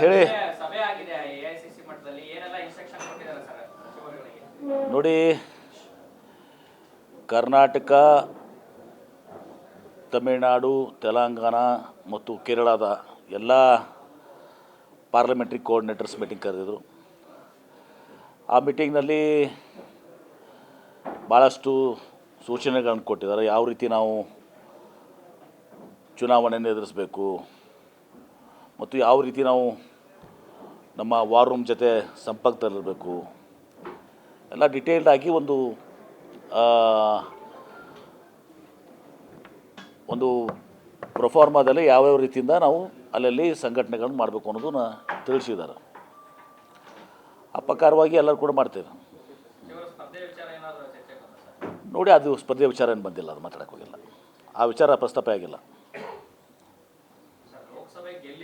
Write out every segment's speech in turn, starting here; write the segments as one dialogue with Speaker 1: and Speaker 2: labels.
Speaker 1: ಹೇಳಿ. ನೋಡಿ ಕರ್ನಾಟಕ ತಮಿಳುನಾಡು ತೆಲಂಗಾಣ ಮತ್ತು ಕೇರಳದ ಎಲ್ಲ ಪಾರ್ಲಿಮೆಂಟ್ರಿ ಕೋಆರ್ಡಿನೇಟರ್ಸ್ ಮೀಟಿಂಗ್ ಕರೆದಿದ್ರು. ಆ ಮೀಟಿಂಗ್ನಲ್ಲಿ ಭಾಳಷ್ಟು ಸೂಚನೆಗಳನ್ನು ಕೊಟ್ಟಿದ್ದಾರೆ. ಯಾವ ರೀತಿ ನಾವು ಚುನಾವಣೆಯನ್ನು ಎದುರಿಸಬೇಕು ಮತ್ತು ಯಾವ ರೀತಿ ನಾವು ನಮ್ಮ ವಾರ್ ರೂಮ್ ಜೊತೆ ಸಂಪರ್ಕದಲ್ಲಿರಬೇಕು, ಎಲ್ಲ ಡಿಟೇಲ್ಡಾಗಿ ಒಂದು ಒಂದು ಪ್ರೊಫಾರ್ಮಾದಲ್ಲಿ ಯಾವ್ಯಾವ ರೀತಿಯಿಂದ ನಾವು ಅಲ್ಲಲ್ಲಿ ಸಂಘಟನೆಗಳನ್ನು ಮಾಡಬೇಕು ಅನ್ನೋದನ್ನ ತಿಳಿಸಿದ್ದಾರೆ. ಅಪಕಾರವಾಗಿ ಎಲ್ಲರೂ ಕೂಡ ಮಾಡ್ತೇವೆ. ನೋಡಿ, ಅದು ಸ್ಪರ್ಧೆ ವಿಚಾರ ಏನು ಬಂದಿಲ್ಲ, ಅದು ಮಾತಾಡಕ್ಕೆ ಹೋಗಿಲ್ಲ. ಆ ವಿಚಾರ ಪ್ರಸ್ತಾಪ ಆಗಿಲ್ಲ.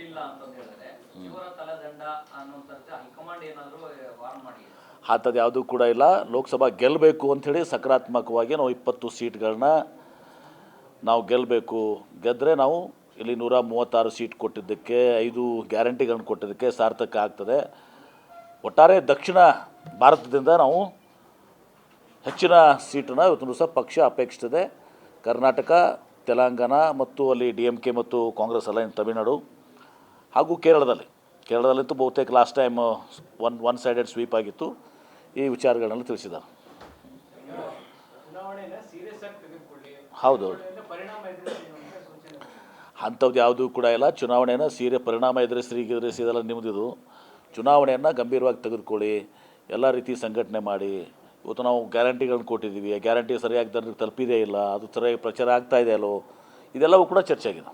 Speaker 2: ಲೋಕಸಭೆ ಗೆಲ್ಲಿಲ್ಲ ಅಂತಂದು ಹೇಳಿದ್ರೆ ಸಚಿವರ ತಲೆದಂಡ ಅನ್ನುವಂಥದ್ದು ಹೈಕಮಾಂಡ್ ಏನಾದರೂ ವಾರ್ನ್ ಮಾಡಿದೆ
Speaker 1: ಅಂಥದ್ದು ಯಾವುದೂ ಕೂಡ ಇಲ್ಲ. ಲೋಕಸಭಾ ಗೆಲ್ಲಬೇಕು ಅಂಥೇಳಿ ಸಕಾರಾತ್ಮಕವಾಗಿ ನಾವು ಇಪ್ಪತ್ತು ಸೀಟ್ಗಳನ್ನ ನಾವು ಗೆಲ್ಲಬೇಕು ಗೆದ್ದರೆ ನಾವು ಇಲ್ಲಿ ನೂರ ಮೂವತ್ತಾರು ಸೀಟ್ ಕೊಟ್ಟಿದ್ದಕ್ಕೆ ಐದು ಗ್ಯಾರಂಟಿಗಳನ್ನು ಕೊಟ್ಟಿದ್ದಕ್ಕೆ ಸಾರ್ಥಕ ಆಗ್ತದೆ. ಒಟ್ಟಾರೆ ದಕ್ಷಿಣ ಭಾರತದಿಂದ ನಾವು ಹೆಚ್ಚಿನ ಸೀಟನ್ನು ಇವತ್ತು ದಿವಸ ಪಕ್ಷ ಅಪೇಕ್ಷಿಸ್ತದೆ. ಕರ್ನಾಟಕ ತೆಲಂಗಾಣ ಮತ್ತು ಅಲ್ಲಿ ಡಿ ಎಂ ಕೆ ಮತ್ತು ಕಾಂಗ್ರೆಸ್ ಅಲ್ಲ ಇನ್ ತಮಿಳುನಾಡು. ಹಾಗೂ ಕೇರಳದಲ್ಲಿ. ಕೇರಳದಲ್ಲಂತೂ ಬಹುತೇಕ last time one one sided sweep ಆಗಿತ್ತು. ಈ ವಿಚಾರಗಳನ್ನು ತಿಳಿಸಿದ್ದಾರೆ. ಹೌದು ಅಂಥದ್ದು ಯಾವುದೂ ಕೂಡ ಇಲ್ಲ. ಚುನಾವಣೆಯನ್ನು ಸೀರೆ ಪರಿಣಾಮ ಎದುರಿಸಿ ಎದುರಿಸಿದೆಲ್ಲ ನಿಮ್ಮದಿದು ಚುನಾವಣೆಯನ್ನು ಗಂಭೀರವಾಗಿ ತೆಗೆದುಕೊಳ್ಳಿ. ಎಲ್ಲ ರೀತಿ ಸಂಘಟನೆ ಮಾಡಿ. ಇವತ್ತು ನಾವು ಗ್ಯಾರಂಟಿಗಳನ್ನು ಕೊಟ್ಟಿದ್ದೀವಿ. ಆ ಗ್ಯಾರಂಟಿ ಸರಿಯಾಗಿ ಜನರಿಗೆ ತಲುಪಿದೇ ಇಲ್ಲ. ಅದು ಸರಿಯಾಗಿ ಪ್ರಚಾರ ಆಗ್ತಾ ಇದೆ ಅಲ್ಲೋ. ಇದೆಲ್ಲವೂ ಕೂಡ ಚರ್ಚೆ ಆಗಿದೆ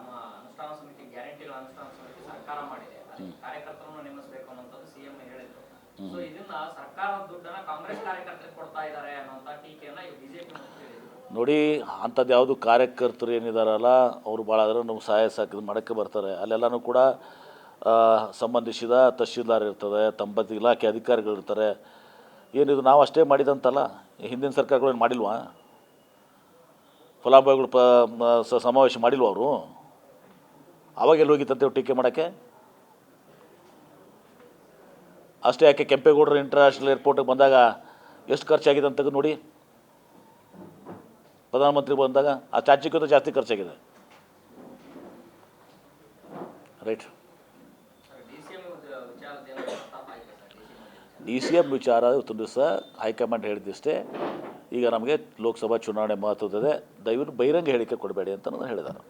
Speaker 2: ತಮ್ಮ ಅನುಷ್ಠಾನ ಸಮಿತಿ ಗ್ಯಾರಂಟಿಗಳ ಅನುಷ್ಠಾನ ಸಮಿತಿ ಸರ್ಕಾರ ಮಾಡಿದೆ. ಕಾರ್ಯಕರ್ತರನ್ನು ನೇಮಿಸಬೇಕು ಅನ್ನೋಂಥದ್ದು ಸಿಎಂ ಹೇಳಿದ್ರು. ಸೊ ಇದನ್ನ ಸರ್ಕಾರದ ದುಡ್ಡನ್ನ ಕಾಂಗ್ರೆಸ್ ಕಾರ್ಯಕರ್ತರಿಗೆ ಕೊಡ್ತಾ ಇದ್ದಾರೆ ಅನ್ನೋಂಥ ಟೀಕೆಯನ್ನ ಬಿಜೆಪಿ
Speaker 1: ನೋಡಿ ಅಂಥದ್ದು ಯಾವುದು ಕಾರ್ಯಕರ್ತರು ಏನಿದಾರಲ್ಲ ಅವರು ಭಾಳ ಆದರೆ ನಮ್ಗೆ ಸಹಾಯ ಸಾಕಿದ ಮಾಡೋಕ್ಕೆ ಬರ್ತಾರೆ. ಅಲ್ಲೆಲ್ಲನೂ ಕೂಡ ಸಂಬಂಧಿಸಿದ ತಹಶೀಲ್ದಾರ್ ಇರ್ತದೆ ತಂಬತ್ತು ಇಲಾಖೆ ಅಧಿಕಾರಿಗಳಿರ್ತಾರೆ ಏನಿದು ನಾವು ಅಷ್ಟೇ ಮಾಡಿದಂತಲ್ಲ? ಹಿಂದಿನ ಸರ್ಕಾರಗಳು ಏನು ಮಾಡಿಲ್ವಾ? ಫಲಾನುಭವಿಗಳು ಪ ಸಮಾವೇಶ ಮಾಡಿಲ್ವ ಅವರು? ಅವಾಗ ಎಲ್ಲಿ ಹೋಗಿತ್ತಂತೆ ಟೀಕೆ ಮಾಡೋಕ್ಕೆ? ಅಷ್ಟೇ ಯಾಕೆ ಕೆಂಪೇಗೌಡರು ಇಂಟರ್ನ್ಯಾಷನಲ್ ಏರ್ಪೋರ್ಟಿಗೆ ಬಂದಾಗ ಎಷ್ಟು ಖರ್ಚಾಗಿದೆ ಅಂತ ನೋಡಿ. ಪ್ರಧಾನಮಂತ್ರಿ ಬಂದಾಗ ಆ ಚಾಚಿಕ್ಕಿಂತ ಜಾಸ್ತಿ ಖರ್ಚಾಗಿದೆ. ರೈಟ್
Speaker 2: ಡಿ ಸಿ ಎಂ ವಿಚಾರದ ಏನೋ ಪ್ರಸ್ತಾಪ ಆಯ್ತು sir D C M
Speaker 1: D C ವಿಚಾರ ಇವತ್ತು ದಿವಸ ಹೈಕಮಾಂಡ್ ಹೇಳಿದ್ದಿಷ್ಟೇ. ಈಗ ನಮಗೆ ಲೋಕಸಭಾ ಚುನಾವಣೆ ಮಹತ್ವದಿದೆ ದಯವಿಟ್ಟು ಬಹಿರಂಗ ಹೇಳಿಕೆ ಕೊಡಬೇಡಿ ಅಂತ ನಾನು ಹೇಳಿದ್ದಾರೆ